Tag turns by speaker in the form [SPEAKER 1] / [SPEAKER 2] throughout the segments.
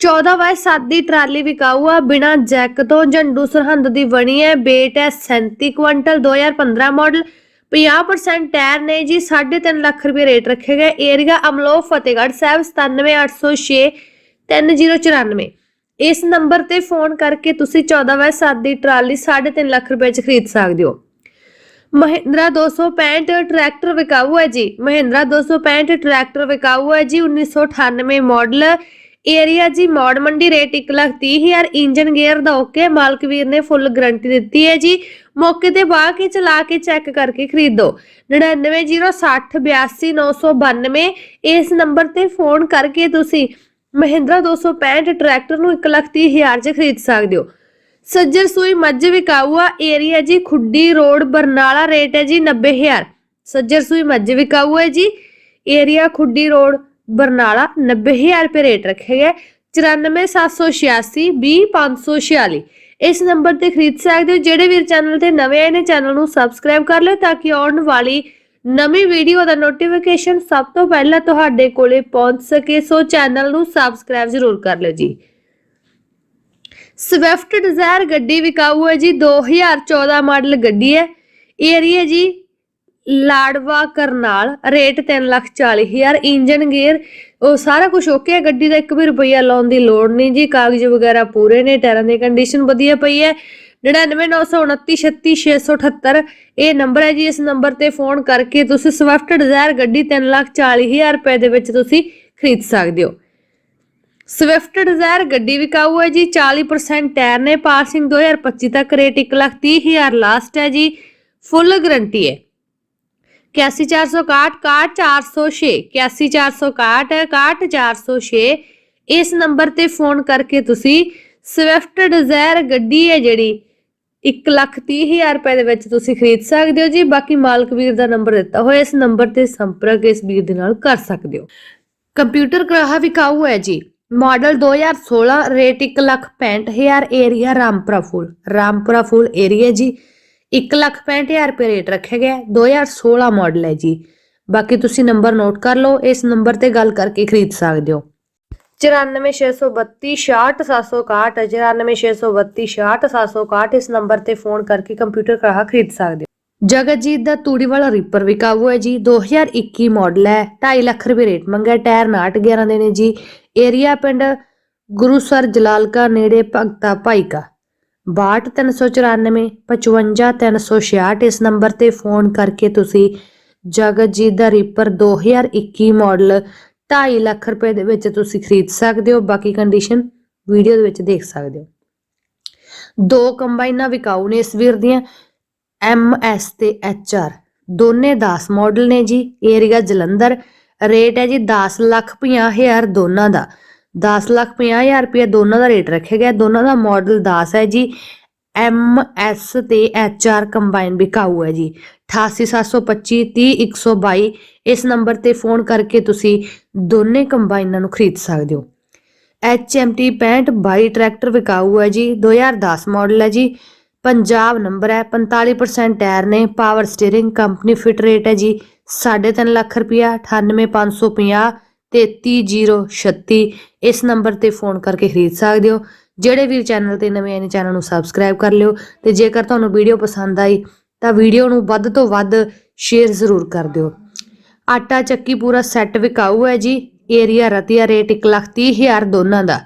[SPEAKER 1] 14 ਬਾਈ 7 ਦੀ trolley ਵਿਕਾਊ ਆ। ਬਿਨਾ Jack ਤੋਂ ਝੰਡੂ ਸਰਹੰਦ ਦੀ ਬਣੀ ਹੈ। weight ਹੈ 37 ਕੁਇੰਟਲ 2015 ਮਾਡਲ 50% ਟਾਇਰ ਨੇ ਜੀ 3.5 ਲੱਖ ਰੁਪਏ ਰੇਟ ਰੱਖੇ ਗਏ। ਏਰੀਆ ਅਮਲੋ ਫਤਿਹਗੜ੍ਹ ਸਾਹਿਬ 97806 3094 ਇਸ ਨੰਬਰ ਤੇ ਫੋਨ ਕਰਕੇ ਤੁਸੀਂ 14 ਬਾਈ 7 ਦੀ ਟਰਾਲੀ 3.5 ਲੱਖ ਰੁਪਏ ਚ ਖਰੀਦ ਸਕਦੇ ਹੋ। ਮਹਿੰਦਰਾ 265 ਟਰੈਕਟਰ ਵਿਕਾਊ ਹੈ ਜੀ। ਮਹਿੰਦਰਾ 265 ਟਰੈਕਟਰ ਵਿਕਾਊ ਹੈ ਜੀ। 1998 ਮਾਡਲ ਏਰੀਆ ਜੀ Maur Mandi rate 130000 engine gear ਦਾ ਓਕੇ ਮਾਲਕ ਵੀਰ ਨੇ ਫੁੱਲ ਗਾਰੰਟੀ ਦਿੱਤੀ ਹੈ ਜੀ। ਮੌਕੇ ਤੇ ਬਾਹ ਕੇ ਚਲਾ ਕੇ ਚੈੱਕ ਕਰਕੇ ਖਰੀਦੋ। 9906082992 ਇਸ ਨੰਬਰ ਤੇ ਫੋਨ ਕਰਕੇ ਤੁਸੀਂ ਮਹਿੰਦਰਾ 265 ਟਰੈਕਟਰ ਨੂੰ 130000 ਚ ਖਰੀਦ ਸਕਦੇ ਹੋ। ਸੱਜਰ ਸੂਈ ਮੱਝ ਵਿਕਾਊ ਏਰੀਆ ਜੀ ਖੁੱਡੀ ਰੋਡ, ਬਰਨਾਲਾ ਰੇਟ ਹੈ ਜੀ 90000 ਸੱਜਰ ਸੂਈ ਮੱਝ ਵਿਕਾਊ ਹੈ ਜੀ। ਏਰੀਆ ਖੁੱਡੀ ਰੋਡ ਬਰਨਾਲਾ 90000 ਰੁਪਏ ਰੇਟ ਰੱਖੇ ਗਏ। 94786 20546 ਇਸ ਨੰਬਰ ਤੇ ਖਰੀਦ ਸਕਦੇ ਹੋ। ਜਿਹੜੇ ਵੀਰ ਚੈਨਲ ਤੇ ਨਵੇਂ ਆਏ ਨੇ, ਚੈਨਲ ਨੂੰ ਸਬਸਕ੍ਰਾਈਬ ਕਰ ਲਿਓ ਤਾਂ ਕਿ ਆਉਣ ਵਾਲੀ ਨਵੀਂ ਵੀਡੀਓ ਦਾ ਨੋਟੀਫਿਕੇਸ਼ਨ ਸਭ ਤੋਂ ਪਹਿਲਾਂ ਤੁਹਾਡੇ ਕੋਲੇ ਪਹੁੰਚ ਸਕੇ। ਸੋ ਚੈਨਲ ਨੂੰ ਸਬਸਕ੍ਰਾਈਬ ਜ਼ਰੂਰ ਕਰ ਲਿਓ ਜੀ। ਸਵਿਫਟ ਡਿਜ਼ਾਇਰ ਗੱਡੀ ਵਿਕਾਊ ਹੈ ਜੀ। 2014 ਮਾਡਲ ਗੱਡੀ ਹੈ। ਏਰੀਆ ਜੀ Ladwa Karnal, rate 340000 engine gear, ਉਹ ਸਾਰਾ ਕੁਝ ਓਕੇ ਹੈ, ਗੱਡੀ ਦਾ 1 ਵੀ ਰੁਪਈਆ ਲਾਉਣ ਦੀ ਲੋੜ ਨਹੀਂ ਜੀ, ਕਾਗਜ਼ ਵਗੈਰਾ ਪੂਰੇ ਨੇ, ਟਾਇਰਾਂ ਦੀ ਕੰਡੀਸ਼ਨ ਵਧੀਆ ਪਈ ਹੈ। 9999293678 ਇਹ ਨੰਬਰ ਹੈ ਜੀ, ਇਸ ਨੰਬਰ ਤੇ ਫੋਨ ਕਰਕੇ ਤੁਸੀਂ ਸਵਿਫਟ ਡਿਜ਼ਾਇਰ ਗੱਡੀ 340000 ਰੁਪਏ ਦੇ ਵਿੱਚ ਤੁਸੀਂ ਖਰੀਦ ਸਕਦੇ ਹੋ। ਸਵਿਫਟ ਡਿਜ਼ਾਇਰ ਗੱਡੀ ਵਿਕਾਊ ਹੈ ਜੀ 40% ਟਾਇਰ ਨੇ, ਪਾਸਿੰਗ 2025 ਤੱਕ, ਰੇਟ 130000 ਲਾਸਟ ਹੈ ਜੀ ਫੁੱਲ ਗਰੰਟੀ ਹੈ। 81461 61406 81461 ਇਸ ਨੰਬਰ ਤੇ ਫੋਨ ਕਰਕੇ ਤੁਸੀਂ ਸਵਿਫਟ ਡਿਜ਼ਾਇਰ ਗੱਡੀ ਹੈ ਜਿਹੜੀ 130000 ਰੁਪਏ ਦੇ ਵਿੱਚ ਤੁਸੀਂ ਖਰੀਦ ਸਕਦੇ ਹੋ ਜੀ। ਬਾਕੀ ਮਾਲਕ ਵੀਰ ਦਾ ਨੰਬਰ ਦਿੱਤਾ ਹੋਇਆ, ਇਸ ਨੰਬਰ ਤੇ ਸੰਪਰਕ ਇਸ ਵੀਰ ਦੇ ਨਾਲ ਕਰ ਸਕਦੇ ਹੋ। ਕੰਪਿਊਟਰ ਗ੍ਰਾਹ ਵਿਕਾਊ ਹੈ ਜੀ। Model 2016 rate 165000 area Rampura Phul. Rampura Phul area ਜੀ। 165000 ਰੁਪਏ ਰੇਟ ਰੱਖਿਆ ਗਿਆ ਹੈ। 2016 ਮਾਡਲ ਹੈ ਜੀ। ਬਾਕੀ ਤੁਸੀਂ ਨੰਬਰ ਨੋਟ ਕਰ ਲਓ, ਇਸ ਨੰਬਰ ਤੇ ਗੱਲ ਕਰਕੇ ਖਰੀਦ ਸਕਦੇ ਹੋ। 9462 66761 9462 66761 ਇਸ ਨੰਬਰ ਤੇ ਫੋਨ ਕਰਕੇ ਕੰਪਿਊਟਰ ਗ੍ਰਾਹ ਖਰੀਦ ਸਕਦੇ ਹੋ। ਜਗਤਜੀਤ ਦਾ ਤੂੜੀ ਵਾਲਾ ਰੀਪਰ ਵਿਕਾਊ ਹੈ ਜੀ। 2021 ਮਾਡਲ ਹੈ। 2.5 ਲੱਖ ਰੁਪਏ ਰੇਟ ਮੰਗਿਆ, ਟਾਇਰ 911 ਦੇ ਨੇ ਜੀ। ਏਰੀਆ ਪਿੰਡ ਗੁਰੂਸਰ ਜਲਾਲਕਾ ਨੇੜੇ ਭਗਤਾ ਭਾਈਕਾ। 62394 55366 ਇਸ ਨੰਬਰ ਤੇ ਫੋਨ ਕਰਕੇ ਤੁਸੀਂ ਜਗਤਜੀਤ ਦਾ ਰੀਪਰ 2021 ਮਾਡਲ 2.5 ਲੱਖ ਰੁਪਏ ਦੇ ਵਿੱਚ ਤੁਸੀਂ ਖਰੀਦ ਸਕਦੇ ਹੋ। ਬਾਕੀ ਕੰਡੀਸ਼ਨ ਵੀਡੀਓ ਦੇ ਵਿੱਚ ਦੇਖ ਸਕਦੇ ਹੋ। ਦੋ ਕੰਬਾਈਨਾਂ ਵਿਕਾਊ ਨੇ ਇਸ ਵੀਰ ਦੀਆਂ ਐਮ ਐਸ ਤੇ ਐਚ ਆਰ ਦੋਨੇ 10 ਮਾਡਲ ਨੇ ਜੀ, ਏਰੀਆ ਜਲੰਧਰ। ਰੇਟ ਹੈ ਜੀ 10 ਲੱਖ 50 ਹਜ਼ਾਰ ਦੋਨਾਂ ਦਾ। 10 ਲੱਖ 50 ਹਜ਼ਾਰ ਰੁਪਏ ਦੋਨਾਂ ਦਾ ਰੇਟ ਰੱਖਿਆ ਗਿਆ। ਦੋਨਾਂ ਦਾ ਮਾਡਲ 10 ਹੈ ਜੀ। ਐਸ ਤੇ ਆਰ ਕੰਬਾਈਨ ਵਿਕਾਊ ਹੈ ਜੀ। 88725 30122 ਇਸ ਨੰਬਰ ਤੇ ਫੋਨ ਕਰਕੇ ਤੁਸੀਂ ਦੋਨੇ ਕੰਬਾਈਨਾਂ ਨੂੰ ਖਰੀਦ ਸਕਦੇ ਹੋ। HMT 6522 ਟਰੈਕਟਰ ਵਿਕਾਊ ਹੈ ਜੀ। 2010 ਮਾਡਲ ਹੈ ਜੀ। ਪੰਜਾਬ ਨੰਬਰ ਹੈ। 45% ਟਾਇਰ ਨੇ। Power steering company fit rate ਹੈ ਜੀ। 3.5 ਲੱਖ ਰੁਪਿਆ 98550 33036 ਇਸ ਨੰਬਰ ਤੇ ਫੋਨ ਕਰਕੇ ਖਰੀਦ ਸਕਦੇ ਹੋ। ਜਿਹੜੇ ਵੀ ਚੈਨਲ ਤੇ ਨਵੇਂ ਆਏ ਨੇ ਚੈਨਲ ਨੂੰ ਸਬਸਕ੍ਰਾਈਬ ਕਰ ਲਿਓ ਤੇ ਜੇਕਰ ਤੁਹਾਨੂੰ ਵੀਡੀਓ ਪਸੰਦ ਆਈ, ਤਾਂ ਵੀਡੀਓ ਨੂੰ ਵੱਧ ਤੋਂ ਵੱਧ ਸ਼ੇਅਰ ਜ਼ਰੂਰ ਕਰ ਦਿਓ। ਆਟਾ ਚੱਕੀ ਪੂਰਾ ਸੈੱਟ ਵਿਕਾਊ ਹੈ ਜੀ। ਏਰੀਆ ਰਤੀਆ ਰੇਟ 130000 ਦੋਨਾਂ ਦਾ।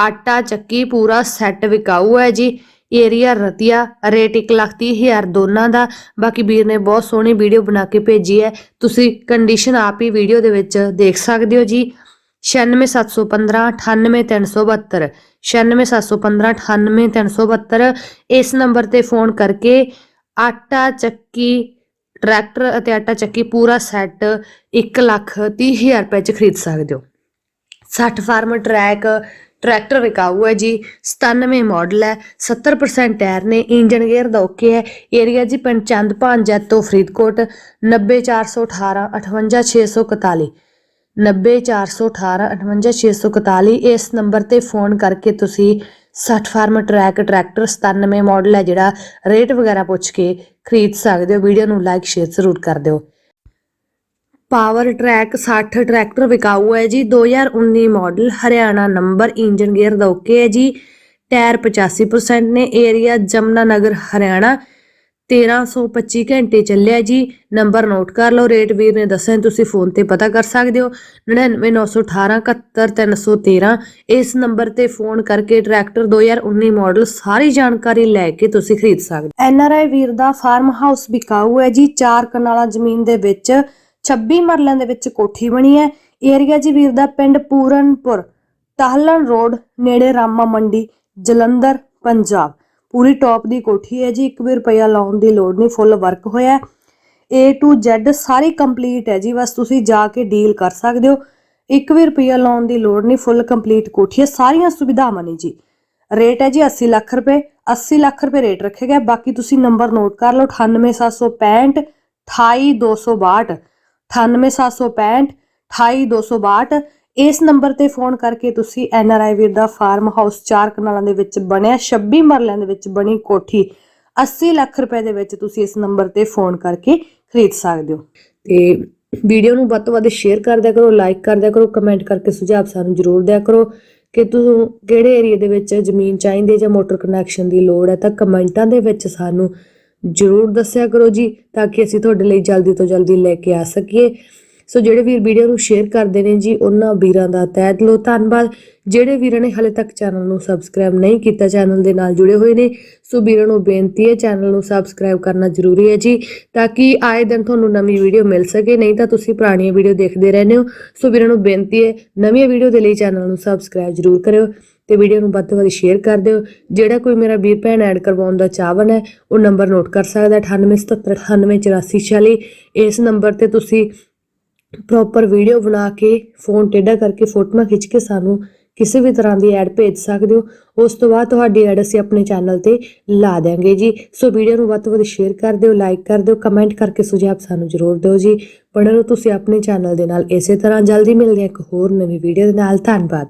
[SPEAKER 1] ਆਟਾ ਚੱਕੀ ਪੂਰਾ ਸੈੱਟ ਵਿਕਾਊ ਹੈ ਜੀ। ਏਰੀਆ ਰਤੀਆ, ਰੇਟ 130000 ਦੋਨਾਂ ਦਾ। ਬਾਕੀ ਵੀਰ ਨੇ ਬਹੁਤ ਸੋਹਣੀ ਵੀਡੀਓ ਬਣਾ ਕੇ ਭੇਜੀ ਹੈ। ਤੁਸੀਂ ਕੰਡੀਸ਼ਨ ਆਪ ਹੀ ਵੀਡੀਓ ਦੇ ਵਿੱਚ ਦੇਖ ਸਕਦੇ ਹੋ ਜੀ। 96715 98372 96715 98372 ਇਸ ਨੰਬਰ ਤੇ ਫੋਨ ਕਰਕੇ ਆਟਾ ਚੱਕੀ ਟਰੈਕਟਰ ਅਤੇ ਆਟਾ ਚੱਕੀ ਪੂਰਾ ਸੈੱਟ 1 ਲੱਖ 30 ਹਜ਼ਾਰ ਰੁਪਏ ਚ ਖਰੀਦ ਸਕਦੇ ਹੋ। 60 ਫਾਰਮ ਟਰੈਕ ਟਰੈਕਟਰ ਵਿਕਾਊ ਹੈ ਜੀ 97 ਮਾਡਲ ਹੈ 70% ਟਾਇਰ ਨੇ ਇੰਜਨ ਗੇਅਰ ਦਾ ਓਕੇ ਹੈ ਏਰੀਆ ਜੀ ਪਿੰਡ ਚੰਦਪਾਨ ਤੋਂ ਫਰੀਦਕੋਟ 90418 58641 90418 58641 ਇਸ ਨੰਬਰ ਤੇ ਫੋਨ ਕਰਕੇ ਤੁਸੀਂ 60 ਫਾਰਮ ਟਰੈਕ ਟਰੈਕਟਰ 97 ਮਾਡਲ ਹੈ ਜਿਹੜਾ ਰੇਟ ਵਗੈਰਾ ਪੁੱਛ ਕੇ ਖਰੀਦ ਸਕਦੇ ਹੋ ਵੀਡੀਓ ਨੂੰ ਲਾਈਕ ਸ਼ੇਅਰ ਜ਼ਰੂਰ ਕਰ ਦਿਓ। ਪਾਵਰ ਟਰੈਕ 60 ਟਰੈਕਟਰ ਵਿਕਾਊ ਹੈ ਜੀ। 2019 model Haryana number engine gear ਦਾ ਓਕੇ ਹੈ ਜੀ। ਟਾਇਰ 85% ਨੇ। ਏਰੀਆ ਜਮਨਾ ਨਗਰ ਹਰਿਆਣਾ। 1325 ਘੰਟੇ ਚੱਲਿਆ ਜੀ। ਨੰਬਰ ਨੋਟ ਕਰ ਲਓ। ਰੇਟ ਵੀਰ ਨੇ ਦੱਸਿਆ, ਤੁਸੀਂ ਫੋਨ ਤੇ ਪਤਾ ਕਰ ਸਕਦੇ ਹੋ। 9991871313 ਇਸ ਨੰਬਰ ਤੇ ਫੋਨ ਕਰਕੇ ਟਰੈਕਟਰ 2019 ਮਾਡਲ ਸਾਰੀ ਜਾਣਕਾਰੀ ਲੈ ਕੇ ਤੁਸੀਂ ਖਰੀਦ ਸਕਦੇ ਐਨ ਆਰ ਆਈ ਵੀਰ ਦਾ ਫਾਰਮ ਹਾਊਸ ਵਿਕਾਊ ਹੈ ਜੀ। ਚਾਰ ਕਨਾਲਾਂ ਜ਼ਮੀਨ ਦੇ ਵਿੱਚ 26 ਮਰਲਿਆਂ ਦੇ ਵਿੱਚ ਕੋਠੀ ਬਣੀ ਹੈ। ਏਰੀਆ ਜੀ ਵੀਰ ਦਾ ਪਿੰਡ ਪੂਰਨਪੁਰ ਟਾਹਲਣ ਰੋਡ, ਨੇੜੇ ਰਾਮਾ ਮੰਡੀ, ਜਲੰਧਰ, ਪੰਜਾਬ। ਪੂਰੀ ਟੌਪ ਦੀ ਕੋਠੀ ਹੈ ਜੀ 1 ਵੀ ਰੁਪਇਆ ਲਾਉਣ ਦੀ ਲੋੜ ਨਹੀਂ, ਫੁੱਲ ਵਰਕ ਹੋਇਆ ਹੈ। A to Z ਸਾਰੀ ਕੰਪਲੀਟ ਹੈ ਜੀ, ਬਸ ਤੁਸੀਂ ਜਾ ਕੇ ਡੀਲ ਕਰ ਸਕਦੇ ਹੋ। 1 ਵੀ ਰੁਪਇਆ ਲਾਉਣ ਦੀ ਲੋੜ ਨਹੀਂ, ਫੁੱਲ ਕੰਪਲੀਟ ਕੋਠੀ ਹੈ, ਸਾਰੀਆਂ ਸੁਵਿਧਾਵਾਂ ਨੇ ਜੀ। ਰੇਟ ਹੈ ਜੀ 80 ਲੱਖ ਰੁਪਏ 80 ਲੱਖ ਰੁਪਏ ਰੇਟ ਰੱਖਿਆ ਗਿਆ ਬਾਕੀ ਤੁਸੀਂ ਨੰਬਰ ਨੋਟ ਕਰ ਲਓ 98765 28262 98765 28262 ਇਸ ਨੰਬਰ ਤੇ ਫੋਨ ਕਰਕੇ ਤੁਸੀਂ ਐਨ ਆਰ ਆਈ ਵੀਰ ਦਾ ਫਾਰਮ ਹਾਊਸ ਚਾਰ ਕਨਾਲਾਂ ਦੇ ਵਿੱਚ ਬਣਿਆ 26 ਮਰਲਿਆਂ ਦੇ ਵਿੱਚ ਬਣੀ ਕੋਠੀ। 80 ਲੱਖ ਰੁਪਏ ਦੇ ਵਿੱਚ ਤੁਸੀਂ ਇਸ ਨੰਬਰ ਤੇ ਫੋਨ ਕਰਕੇ ਖਰੀਦ ਸਕਦੇ ਹੋ। ਤੇ ਵੀਡੀਓ ਨੂੰ ਵੱਧ ਤੋਂ ਵੱਧ ਸ਼ੇਅਰ ਕਰਦਿਆ ਕਰੋ, ਲਾਈਕ ਕਰਦਿਆ ਕਰੋ, ਕਮੈਂਟ ਕਰਕੇ ਸੁਝਾਅ ਸਾਨੂੰ ਜ਼ਰੂਰ ਦਿਆ ਕਰੋ ਕਿ ਤੁਹਾਨੂੰ ਕਿਹੜੇ ਏਰੀਆ ਦੇ ਵਿੱਚ ਜ਼ਮੀਨ ਚਾਹੀਦੀ ਹੈ ਜਾਂ ਮੋਟਰ ਕਨੈਕਸ਼ਨ ਦੀ ਲੋੜ ਹੈ ਤਾਂ ਕਮੈਂਟਾਂ ਦੇ ਵਿੱਚ ਸਾਨੂੰ ਜ਼ਰੂਰ ਦੱਸਿਆ ਕਰੋ ਜੀ, ਤਾਂ ਕਿ ਅਸੀਂ ਤੁਹਾਡੇ ਲਈ ਜਲਦੀ ਤੋਂ ਜਲਦੀ ਲੈ ਕੇ ਆ ਸਕੀਏ। ਸੋ ਜਿਹੜੇ ਵੀਰ ਵੀਡੀਓ ਨੂੰ ਸ਼ੇਅਰ ਕਰਦੇ ਨੇ ਜੀ, ਉਹਨਾਂ ਵੀਰਾਂ ਦਾ ਤਹਿ ਦਿਲੋਂ ਧੰਨਵਾਦ। ਜਿਹੜੇ ਵੀਰਾਂ ਨੇ ਹਲੇ ਤੱਕ ਚੈਨਲ ਨੂੰ ਸਬਸਕ੍ਰਾਈਬ ਨਹੀਂ ਕੀਤਾ ਚੈਨਲ ਦੇ ਨਾਲ ਜੁੜੇ ਹੋਏ ਨੇ, ਸੋ ਵੀਰਾਂ ਨੂੰ ਬੇਨਤੀ ਹੈ ਚੈਨਲ ਨੂੰ ਸਬਸਕ੍ਰਾਈਬ ਕਰਨਾ ਜ਼ਰੂਰੀ ਹੈ ਜੀ, ਤਾਂ ਕਿ ਆਏ ਦਿਨ ਤੁਹਾਨੂੰ ਨਵੀਂ ਵੀਡੀਓ ਮਿਲ ਸਕੇ, ਨਹੀਂ ਤਾਂ ਤੁਸੀਂ ਪੁਰਾਣੀਆਂ ਵੀਡੀਓ ਦੇਖਦੇ ਰਹਿੰਦੇ ਹੋ। ਸੋ ਵੀਰਾਂ ਨੂੰ ਬੇਨਤੀ ਹੈ, ਨਵੀਆਂ ਵੀਡੀਓ ਦੇ ਲਈ ਚੈਨਲ ਨੂੰ ਸਬਸਕ੍ਰਾਈਬ ਜ਼ਰੂਰ ਕਰਿਓ ਤੇ ਵੀਡੀਓ ਨੂੰ ਵੱਧ ਤੋਂ ਵੱਧ ਸ਼ੇਅਰ ਕਰ ਦਿਓ। ਜਿਹੜਾ ਕੋਈ ਮੇਰਾ ਵੀਰ ਭੈਣ ਐਡ ਕਰਵਾਉਣ ਦਾ ਚਾਹਵਨ ਹੈ, ਉਹ ਨੰਬਰ ਨੋਟ ਕਰ ਸਕਦਾ 9877988446 ਇਸ ਨੰਬਰ ਤੇ ਤੁਸੀਂ ਪ੍ਰੋਪਰ ਵੀਡੀਓ ਬਣਾ ਕੇ ਫੋਨ ਟੇਢਾ ਕਰਕੇ ਫੋਟੋਆਂ ਖਿੱਚ ਕੇ ਸਾਨੂੰ ਕਿਸੇ ਵੀ ਤਰ੍ਹਾਂ ਦੀ ਐਡ ਭੇਜ ਸਕਦੇ ਹੋ। ਉਸ ਤੋਂ ਬਾਅਦ ਤੁਹਾਡੀ ਐਡ ਅਸੀਂ ਆਪਣੇ ਚੈਨਲ ਤੇ ਲਾ ਦਿਆਂਗੇ ਜੀ। ਸੋ ਵੀਡੀਓ ਨੂੰ ਵੱਧ ਤੋਂ ਵੱਧ ਸ਼ੇਅਰ ਕਰ ਦਿਓ ਲਾਈਕ ਕਰ ਦਿਓ ਕਮੈਂਟ ਕਰਕੇ ਸੁਝਾਅ ਸਾਨੂੰ ਜ਼ਰੂਰ ਦਿਓ ਜੀ। ਬਣੇ ਨੂੰ ਤੁਸੀਂ ਆਪਣੇ ਚੈਨਲ ਦੇ ਨਾਲ। ਇਸੇ ਤਰ੍ਹਾਂ ਜਲਦੀ ਮਿਲਦੇ ਹਾਂ ਇੱਕ ਹੋਰ ਨਵੀਂ ਵੀਡੀਓ ਦੇ ਨਾਲ। ਧੰਨਵਾਦ।